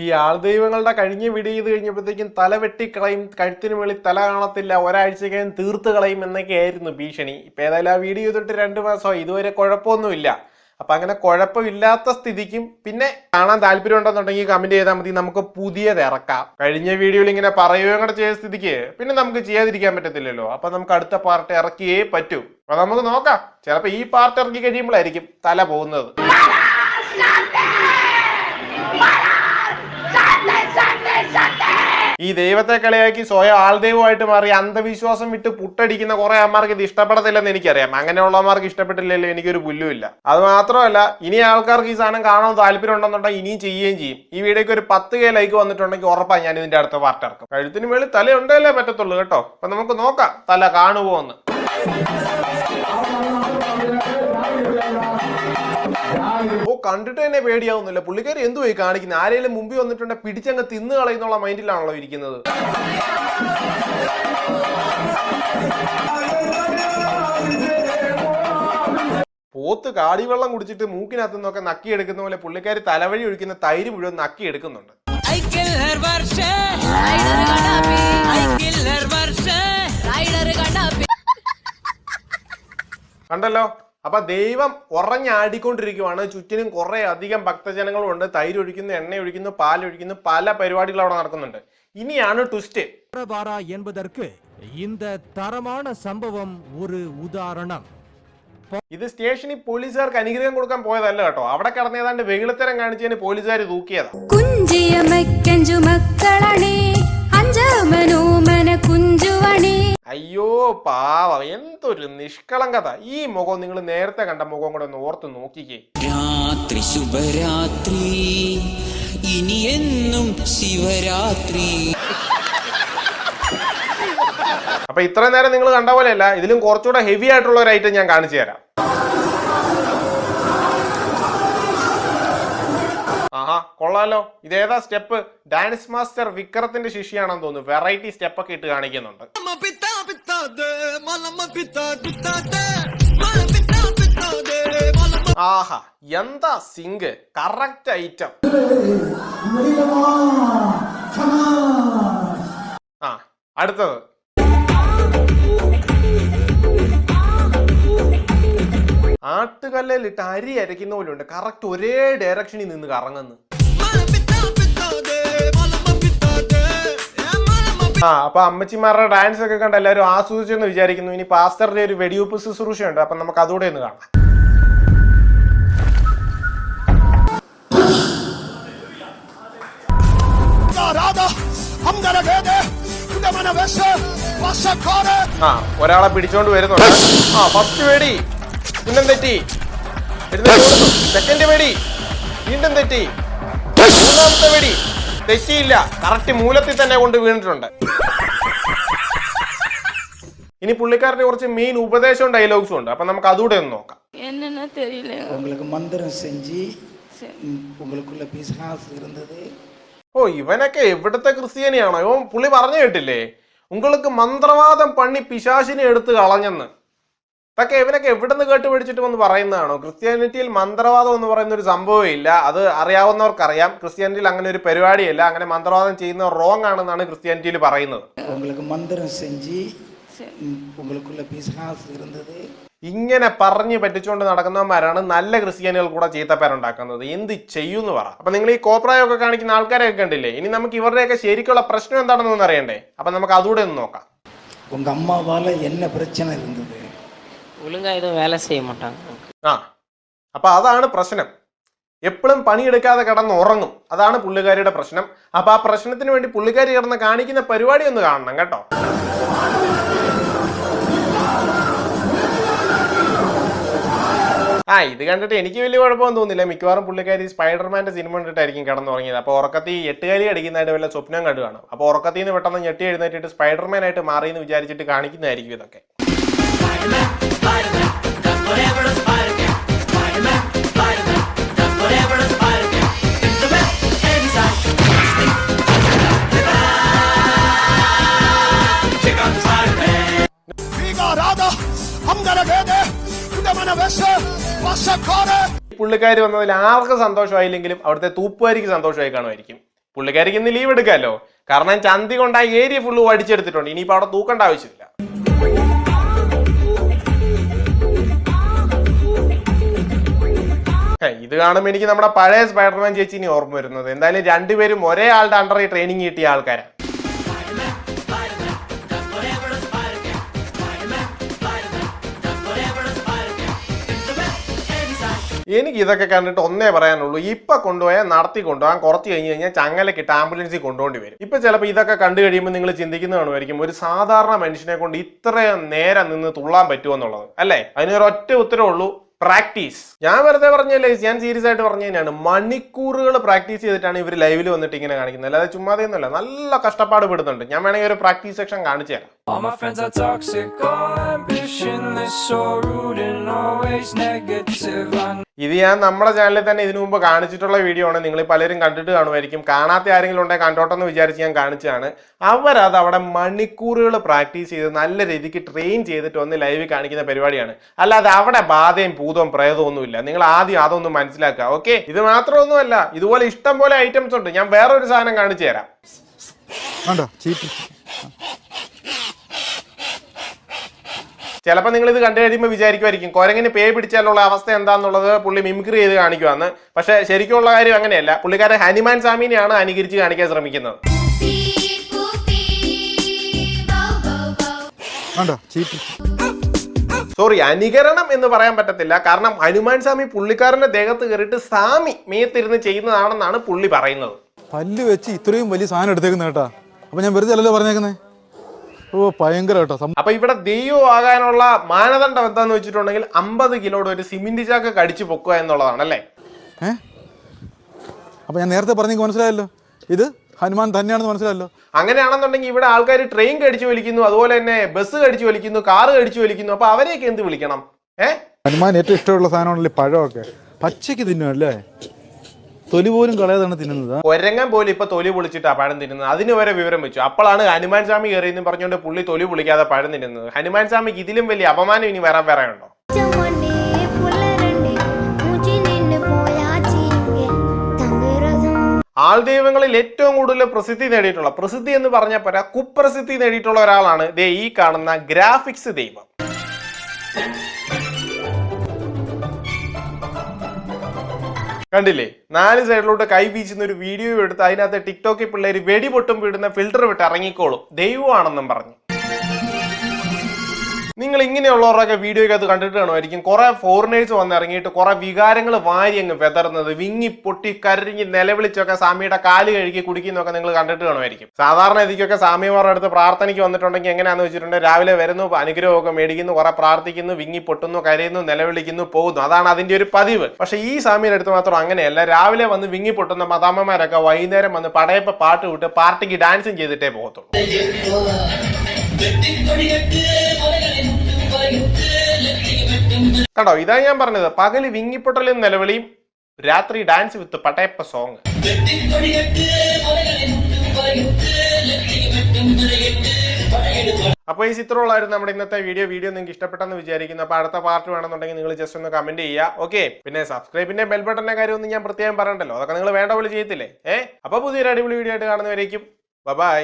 ഈ ആൾദൈവങ്ങളുടെ കഴിഞ്ഞ വീഡിയോ ചെയ്ത് കഴിഞ്ഞപ്പോഴത്തേക്കും തല വെട്ടിക്കളയും കഴുത്തിന് മേളിൽ തല കാണത്തില്ല ഒരാഴ്ചക്കകം തീർത്ത് കളയും എന്നൊക്കെ ആയിരുന്നു ഭീഷണി. ഇപ്പം ഏതായാലും ആ വീഡിയോ ചെയ്തിട്ട് രണ്ട് മാസമായി ഇതുവരെ കുഴപ്പമൊന്നുമില്ല. അപ്പം അങ്ങനെ കുഴപ്പമില്ലാത്ത സ്ഥിതിക്കും പിന്നെ കാണാൻ താല്പര്യം ഉണ്ടെന്നുണ്ടെങ്കിൽ കമന്റ് ചെയ്താൽ മതി നമുക്ക് പുതിയത് ഇറക്കാം. കഴിഞ്ഞ വീഡിയോയിൽ ഇങ്ങനെ പറയുകയും കൂടെ ചെയ്ത സ്ഥിതിക്ക് പിന്നെ നമുക്ക് ചെയ്യാതിരിക്കാൻ പറ്റത്തില്ലല്ലോ. അപ്പം നമുക്ക് അടുത്ത പാർട്ട് ഇറക്കിയേ പറ്റൂ. അപ്പം നമുക്ക് നോക്കാം ചിലപ്പോൾ ഈ പാർട്ട് ഇറക്കി കഴിയുമ്പോഴായിരിക്കും തല പോകുന്നത്. ഈ ദൈവത്തെ കളിയാക്കി സ്വയം ആൾദൈവമായിട്ട് മാറി അന്ധവിശ്വാസം വിട്ട് പുട്ടടിക്കുന്ന കുറെ അമ്മമാർക്ക് ഇത് ഇഷ്ടപ്പെടത്തില്ലെന്ന് എനിക്കറിയാം. അങ്ങനെയുള്ളമാർക്ക് ഇഷ്ടപ്പെട്ടില്ലല്ലോ എനിക്കൊരു പുല്ലുമില്ല. അത് മാത്രമല്ല ഇനി ആൾക്കാർക്ക് ഈ സാധനം കാണാൻ താല്പര്യം ഉണ്ടെന്നുണ്ടെങ്കിൽ ഇനിയും ചെയ്യുകയും ചെയ്യും. ഈ വീഡിയോക്ക് ഒരു പത്ത് കെ ലൈക്ക് വന്നിട്ടുണ്ടെങ്കിൽ ഉറപ്പാണ് ഞാൻ ഇതിന്റെ അടുത്ത പാർട്ട് ഇറക്കും. കഴുത്തിന് വേളി തല ഉണ്ടല്ലേ പറ്റത്തുള്ളൂ കേട്ടോ? അപ്പൊ നമുക്ക് നോക്കാം തല കാണുമോ എന്ന്. ഓ കണ്ടിട്ട് തന്നെ പേടിയാവുന്നില്ല. പുള്ളിക്കാരി എന്തുപോയി കാണിക്കുന്നത് ആരെങ്കിലും മുമ്പിൽ വന്നിട്ടുണ്ടെങ്കിൽ പിടിച്ചങ്ങ് തിന്നു കളയുന്നുള്ള മൈൻഡിലാണല്ലോ ഇരിക്കുന്നത്. പോത്ത് കാടിവെള്ളം കുടിച്ചിട്ട് മൂക്കിനകത്ത് നിന്നൊക്കെ നക്കി എടുക്കുന്ന പോലെ പുള്ളിക്കാരി തലവഴി ഒഴിക്കുന്ന തൈര് മുഴുവൻ നക്കി എടുക്കുന്നുണ്ട് I kill her Varsha. Rider Kannappi I kill her Varsha. Rider കണ്ണാപ്പി കണ്ടല്ലോ? അപ്പൊ ദൈവം ഉറഞ്ഞാടിക്കൊണ്ടിരിക്കുവാണ് ചുറ്റിനും കുറെ അധികം ഭക്തജനങ്ങളും ഉണ്ട് തൈര് ഒഴിക്കുന്നു എണ്ണ ഒഴിക്കുന്നു പാൽ ഒഴിക്കുന്നു പല പരിപാടികൾ അവിടെ നടക്കുന്നുണ്ട് ഇനിയാണ് ട്വിസ്റ്റ് சக்கரபாரா என்பதற்கு இந்த தரமான சம்பவம் ஒரு உதாரணம் ഇത് സ്റ്റേഷനിൽ പോലീസുകാർക്ക് അനുഗ്രഹം കൊടുക്കാൻ പോയതല്ല കേട്ടോ അവിടെ കിടന്ന് ഏതാണ്ട് വെകിളത്തരം കാണിച്ചതിന് പോലീസുകാർ തൂക്കിയതാ കുഞ്ചിയമയ്ക്കഞ്ചു മക്കളണേ അഞ്ചാമനോമന കുഞ്ചുവണേ അയ്യോ പാവം. എന്തൊരു നിഷ്കളങ്കത. ഈ മുഖം നിങ്ങൾ നേരത്തെ കണ്ട മുഖം കൂടെ ഒന്ന് ഓർത്ത് നോക്കിക്കേ. രാത്രി ശുഭരാത്രി. ഇനി എന്നും ശിവരാത്രി. അപ്പൊ ഇത്രയും നേരം നിങ്ങൾ കണ്ട പോലെയല്ല ഇതിലും കുറച്ചുകൂടെ ഹെവി ആയിട്ടുള്ള ഒരു ഐറ്റം ഞാൻ കാണിച്ചു തരാം. ആഹാ കൊള്ളാലോ. ഇതേതാ സ്റ്റെപ്പ്? ഡാൻസ് മാസ്റ്റർ വിക്രത്തിന്റെ ശിഷ്യാണെന്ന് തോന്നുന്നു. വെറൈറ്റി സ്റ്റെപ്പ് ഒക്കെ ഇട്ട് കാണിക്കുന്നുണ്ട്. ആഹാ എന്താ സിങ്ക്? Correct item. ആ അടുത്തത്. ആട്ടുകല്ലിലിട്ട് അരി അരയ്ക്കുന്ന പോലെ ഉണ്ട് കറക്റ്റ് ഒരേ ഡയറക്ഷനിൽ നിന്ന് കറങ്ങുന്നു. ആ അപ്പൊ അമ്മച്ചിമാരുടെ ഡാൻസ് ഒക്കെ കണ്ട് എല്ലാവരും ആസ്വദിച്ചെന്ന് വിചാരിക്കുന്നു. ഇനി പാസ്റ്ററുടെ ഒരു വെടിവെപ്പ് ശുശ്രൂഷയുണ്ട് അപ്പൊ നമുക്ക് അതുകൂടെ ഒന്ന് കാണാം. ആ ഒരാളെ പിടിച്ചോണ്ട് വരുന്നുണ്ട്. ആ ഫസ്റ്റ് വെടി. വീണ്ടും തെറ്റി സെക്കൻഡ് വെടി വീണ്ടും തെറ്റി മൂന്നാമത്തെ വെടി തെറ്റിയില്ല കറക്റ്റ് മൂലത്തിൽ തന്നെ കൊണ്ട് വീണിട്ടുണ്ട് ഇനി പുള്ളിക്കാരുടെ കുറച്ച് മെയിൻ ഉപദേശവും ഡയലോഗ്സും ഉണ്ട് അപ്പൊ നമുക്ക് അതുകൂടെ ഒന്ന് നോക്കാം என்னன்னு தெரியல உங்களுக்கு மந்திரம் செஞ்சு ம், உங்களுக்குள்ள பிசாசு இருந்தது ഓ ഇവനൊക്കെ എവിടുത്തെ ക്രിസ്ത്യാനിയാണോ ഇവൻ പുള്ളി പറഞ്ഞു കേട്ടില്ലേ உங்களுக்கு മന്ത്രവാദം പണി പിശാശിനെ എടുത്ത് കളഞ്ഞെന്ന് ഇതൊക്കെ ഇവനൊക്കെ എവിടുന്ന് കേട്ട് പിടിച്ചിട്ട് എന്ന് പറയുന്നതാണോ? ക്രിസ്ത്യാനിറ്റിയിൽ മന്ത്രവാദം എന്ന് പറയുന്ന ഒരു സംഭവം ഇല്ല. അത് അറിയാവുന്നവർക്കറിയാം. ക്രിസ്ത്യാനിറ്റിയിൽ അങ്ങനെ ഒരു പരിപാടിയില്ല. അങ്ങനെ മന്ത്രവാദം ചെയ്യുന്നവർ റോങ് ആണെന്നാണ് ക്രിസ്ത്യാനിറ്റിയിൽ പറയുന്നത്. ഇങ്ങനെ പറഞ്ഞു പറ്റിച്ചുകൊണ്ട് നടക്കുന്നവന്മാരാണ് നല്ല ക്രിസ്ത്യാനികൾ കൂടെ ചീത്തപ്പേരുണ്ടാക്കുന്നത്. എന്ത് ചെയ്യുമെന്ന് പറ. അപ്പൊ നിങ്ങൾ ഈ കോപ്രായമൊക്കെ കാണിക്കുന്ന ആൾക്കാരെയൊക്കെ കണ്ടില്ലേ? ഇനി നമുക്ക് ഇവരുടെയൊക്കെ ശരിക്കുള്ള പ്രശ്നം എന്താണെന്ന് അറിയണ്ടേ? അപ്പൊ നമുക്ക് അതുകൂടെ ഒന്ന് നോക്കാം. ഉങ്ക അമ്മാവാല എന്നെ പ്രശ്നം ഇരുന്നത് ஒழுங்கா எதுவும் வேலை செய்ய மாட்டாங்க ആ അപ്പൊ അതാണ് പ്രശ്നം എപ്പോഴും പണിയെടുക്കാതെ കിടന്ന് ഉറങ്ങും അതാണ് പുള്ളിക്കാരിയുടെ പ്രശ്നം അപ്പൊ ആ പ്രശ്നത്തിന് വേണ്ടി പുള്ളിക്കാരി കിടന്ന് കാണിക്കുന്ന പരിപാടി ഒന്ന് കാണണം കേട്ടോ ആ ഇത് കണ്ടിട്ട് എനിക്ക് വലിയ കുഴപ്പമൊന്നും തോന്നില്ല മിക്കവാറും പുള്ളിക്കാരി സ്പൈഡർമാന്റെ സിനിമ കണ്ടിട്ടായിരിക്കും കിടന്നുറങ്ങിയത് അപ്പോൾ ഉറക്കത്തിൽ എട്ടുകാലി അടിക്കുന്നതായിട്ട് വല്ല സ്വപ്നം കണ്ടു കാണും അപ്പോൾ ഉറക്കത്തിൽ നിന്ന് പെട്ടെന്ന് ഞെട്ടി എഴുന്നേറ്റിട്ട് സ്പൈഡർമാൻ ആയിട്ട് മാറി എന്ന് വിചാരിച്ചിട്ട് കാണിക്കുന്നതായിരിക്കും ഇതൊക്കെ ഈ പുള്ളിക്കാരി വന്നതിൽ ആർക്കും സന്തോഷമായില്ലെങ്കിലും അവിടുത്തെ തൂപ്പുകാരിക്ക് സന്തോഷമായി കാണുമായിരിക്കും. പുള്ളിക്കാരിക്ക് ഇന്ന് ലീവ് എടുക്കാമല്ലോ. കാരണം ചന്തി കൊണ്ടായി ഏരിയ ഫുള്ള് അടിച്ചെടുത്തിട്ടുണ്ട്. ഇനിയിപ്പോൾ അവിടെ തൂക്കേണ്ട ആവശ്യമില്ല. ഇത് കാണുമ്പോൾ എനിക്ക് നമ്മുടെ പഴയ സ്പൈഡർമാൻ ചേച്ചിനെ ഓർമ്മ വരുന്നത്. എന്തായാലും രണ്ടുപേരും ഒരേ ആളുടെ അണ്ടറിൽ ട്രെയിനിങ് കിട്ടിയ ആൾക്കാരാണ് എനിക്ക് ഇതൊക്കെ കണ്ടിട്ട് ഒന്നേ പറയാനുള്ളൂ. ഇപ്പൊ കൊണ്ടുപോയാൽ നടത്തി കൊണ്ടുപോകാൻ കുറച്ച് കഴിഞ്ഞ് കഴിഞ്ഞാൽ ചങ്ങലക്കിട്ട് ആംബുലൻസിൽ കൊണ്ടുപോകേണ്ടി വരും. ഇപ്പൊ ചിലപ്പോൾ ഇതൊക്കെ കണ്ടു കഴിയുമ്പോൾ നിങ്ങൾ ചിന്തിക്കുന്ന കാണുമായിരിക്കും ഒരു സാധാരണ മനുഷ്യനെ കൊണ്ട് ഇത്രയും നേരം നിന്ന് തുള്ളാൻ പറ്റുമെന്നുള്ളത് അല്ലേ? അതിനൊരൊറ്റ ഉത്തരവേ ഉള്ളൂ. പ്രാക്ടീസ്. ഞാൻ വെറുതെ പറഞ്ഞല്ലേ ഞാൻ സീരിയസ് ആയിട്ട് പറഞ്ഞു തന്നെയാണ്. മണിക്കൂറുകൾ പ്രാക്ടീസ് ചെയ്തിട്ടാണ് ഇവർ ലൈവിൽ വന്നിട്ട് ഇങ്ങനെ കാണിക്കുന്നത്. അല്ലാതെ ചുമ്മാതെ ഒന്നുമല്ല നല്ല കഷ്ടപ്പാട് പെടുന്നുണ്ട്. ഞാൻ വേണമെങ്കിൽ ഒരു പ്രാക്ടീസ് സെക്ഷൻ കാണിച്ചു തരാം. ഇത് ഞാൻ നമ്മുടെ ചാനലിൽ തന്നെ ഇതിനു മുമ്പ് കാണിച്ചിട്ടുള്ള വീഡിയോ ആണ്. നിങ്ങൾ പലരും കണ്ടിട്ട് കാണുമായിരിക്കും. കാണാത്ത ആരെങ്കിലും ഉണ്ടെങ്കിൽ കണ്ടോട്ടെന്ന് വിചാരിച്ച് ഞാൻ കാണിച്ചതാണ്. അവരത് അവിടെ മണിക്കൂറുകൾ പ്രാക്ടീസ് ചെയ്ത് നല്ല രീതിക്ക് ട്രെയിൻ ചെയ്തിട്ട് വന്ന് ലൈവ് കാണിക്കുന്ന പരിപാടിയാണ്. അല്ലാതെ അവിടെ ബാധയും ഭൂതവും പ്രേതവും നിങ്ങൾ ആദ്യം അതൊന്നും മനസ്സിലാക്കുക ഓക്കെ ഇത് മാത്രമൊന്നുമല്ല ഇതുപോലെ ഇഷ്ടം പോലെ ഐറ്റംസ് ഉണ്ട്. ഞാൻ വേറൊരു സാധനം കാണിച്ചു തരാം. ചിലപ്പോൾ നിങ്ങൾ ഇത് കണ്ടു കഴിയുമ്പോൾ വിചാരിക്കുമായിരിക്കും കുരങ്ങിന് പേ പിടിച്ചാലുള്ള അവസ്ഥ എന്താണെന്നുള്ളത് പുള്ളി മിമിക്രി ചെയ്ത് കാണിക്കുവാന്ന്. പക്ഷെ ശരിക്കുള്ള കാര്യം അങ്ങനെയല്ല പുള്ളിക്കാരൻ ഹനുമാൻ സ്വാമിനെയാണ് അനുകരിച്ച് കാണിക്കാൻ ശ്രമിക്കുന്നത്. സോറി അനുകരണം എന്ന് പറയാൻ പറ്റത്തില്ല. കാരണം ഹനുമാൻ സ്വാമി പുള്ളിക്കാരന്റെ ദേഹത്ത് കയറിയിട്ട് സ്വാമി മേത്തിരുന്ന് ചെയ്യുന്നതാണെന്നാണ് പുള്ളി പറയുന്നത്. പല്ല് വെച്ച് ഇത്രയും വലിയ സാധനം എടുത്തേക്കുന്ന കേട്ടാ. അപ്പൊ ഞാൻ വെറുതെ അല്ലല്ലോ പറഞ്ഞേക്കുന്നേ? ഓ അപ്പൊ ഇവിടെ ദൈവം ആകാനുള്ള മാനദണ്ഡം എന്താന്ന് വെച്ചിട്ടുണ്ടെങ്കിൽ അമ്പത് കിലോയുടെ ഒരു സിമെന്റ് ചാക്ക് കടിച്ചു പൊക്കുക എന്നുള്ളതാണ് അല്ലേ അപ്പൊ ഞാൻ നേരത്തെ പറഞ്ഞു മനസ്സിലായല്ലോ. ഇത് ഹനുമാൻ തന്നെയാണെന്ന് മനസ്സിലായല്ലോ. അങ്ങനെയാണെന്നുണ്ടെങ്കിൽ ഇവിടെ ആൾക്കാർ ട്രെയിൻ കടിച്ചു വലിക്കുന്നു അതുപോലെ തന്നെ ബസ് കടിച്ചു വലിക്കുന്നു കാറ് കടിച്ചു വലിക്കുന്നു. അപ്പൊ അവരെയൊക്കെ എന്ത് വിളിക്കണം? ഏഹ് ഹനുമാൻ ഏറ്റവും ഇഷ്ടമുള്ള സാധനമാണല്ലോ പഴമൊക്കെ. പച്ചയ്ക്ക് തിന്നും അല്ലേ തൊലി പോലും കളയാതാണ് തിന്നുന്നത്. ഒരങ്ങൻ പോലും ഇപ്പൊ തൊലി പൊളിച്ചിട്ടാ പഴം തിന്നുന്നത്. അതിന് വരെ വിവരം വെച്ചു. അപ്പോഴാണ് ഹനുമാൻ സ്വാമി കയറിയെന്ന് പറഞ്ഞുകൊണ്ട് പുള്ളി തൊലി പൊളിക്കാതെ പഴം തിന്നുന്നത്. ഹനുമാൻ സ്വാമിക്ക് ഇതിലും വലിയ അപമാനം ഇനി വരാൻ വേറെ ഉണ്ടോ? ആൾ ദൈവങ്ങളിൽ ഏറ്റവും കൂടുതൽ പ്രസിദ്ധി നേടിയിട്ടുള്ള പ്രസിദ്ധി എന്ന് പറഞ്ഞാൽ പോരാ കുപ്രസിദ്ധി നേടിയിട്ടുള്ള ഒരാളാണ് ദേ ഈ കാണുന്ന ഗ്രാഫിക്സ് ദൈവം. കണ്ടില്ലേ? നാല് സൈഡിലോട്ട് കൈ വീശുന്ന ഒരു വീഡിയോ എടുത്ത് അതിനകത്ത് ടിക്ടോക്കിൽ പിള്ളേർ വെടിപൊട്ടും വിടുന്ന ഫിൽറ്റർ വിട്ട് ഇറങ്ങിക്കോളും. ദൈവമാണെന്നും പറഞ്ഞു. നിങ്ങൾ ഇങ്ങനെയുള്ളവരൊക്കെ വീഡിയോയ്ക്കകത്ത് കണ്ടിട്ട് കാണുമായിരിക്കും. കുറെ ഫോറിനേഴ്സ് വന്നിറങ്ങിയിട്ട് കുറെ വികാരങ്ങൾ വാരി അങ്ങ് വെതറുന്നത്. വിങ്ങി പൊട്ടി കരഞ്ഞ് നിലവിളിച്ചൊക്കെ സ്വാമിയുടെ കാൽ കഴുകി കുടിക്കുന്നൊക്കെ നിങ്ങൾ കണ്ടിട്ട് കാണുമായിരിക്കും. സാധാരണ ഇതിക്കൊക്കെ സ്വാമിമാരുടെ അടുത്ത് പ്രാർത്ഥനയ്ക്ക് വന്നിട്ടുണ്ടെങ്കിൽ എങ്ങനെയാണെന്ന് വെച്ചിട്ടുണ്ടെങ്കിൽ രാവിലെ വരുന്നു അനുഗ്രഹമൊക്കെ മേടിക്കുന്നു കുറെ പ്രാർത്ഥിക്കുന്നു വിങ്ങി പൊട്ടുന്നു കരയുന്നു നിലവിളിക്കുന്നു പോകുന്നു. അതാണ് അതിന്റെ ഒരു പതിവ്. പക്ഷെ ഈ സ്വാമിയുടെ അടുത്ത് മാത്രം അങ്ങനെയല്ല. രാവിലെ വന്ന് വിങ്ങി പൊട്ടുന്ന മതാമ്മമാരൊക്കെ വൈകുന്നേരം വന്ന് പടയപ്പ പാട്ട് വിട്ട് പാർട്ടിക്ക് ഡാൻസും ചെയ്തിട്ടേ പോകത്തുള്ളൂ. കണ്ടോ ഇതാ ഞാൻ പറഞ്ഞത്. പകൽ വിങ്ങിപ്പൊട്ടലും നിലവിളിയും രാത്രി ഡാൻസ് വിത്ത് പട്ടയപ്പ സോങ് അപ്പോൾ ഈ ചിത്രമുള്ളായിരുന്നു നമ്മുടെ ഇന്നത്തെ വീഡിയോ വീഡിയോ നിങ്ങൾക്ക് ഇഷ്ടപ്പെട്ടെന്ന് വിചാരിക്കുന്നു. അപ്പോൾ അടുത്ത പാർട്ട് വേണമെന്നുണ്ടെങ്കിൽ നിങ്ങൾ ജസ്റ്റ് ഒന്ന് കമന്റ് ചെയ്യുക. ഓക്കെ പിന്നെ സബ്സ്ക്രൈബിന്റെ ബെൽ ബട്ടന്റെ കാര്യമൊന്നും ഞാൻ പ്രത്യേകം പറയണ്ടല്ലോ. അതൊക്കെ നിങ്ങൾ വേണ്ട പോലെ ചെയ്യത്തില്ലേ? ഏഹ് അപ്പോൾ പുതിയൊരു അടിപൊളി വീഡിയോ ആയിട്ട് കാണുന്നവരേക്കും. ബൈ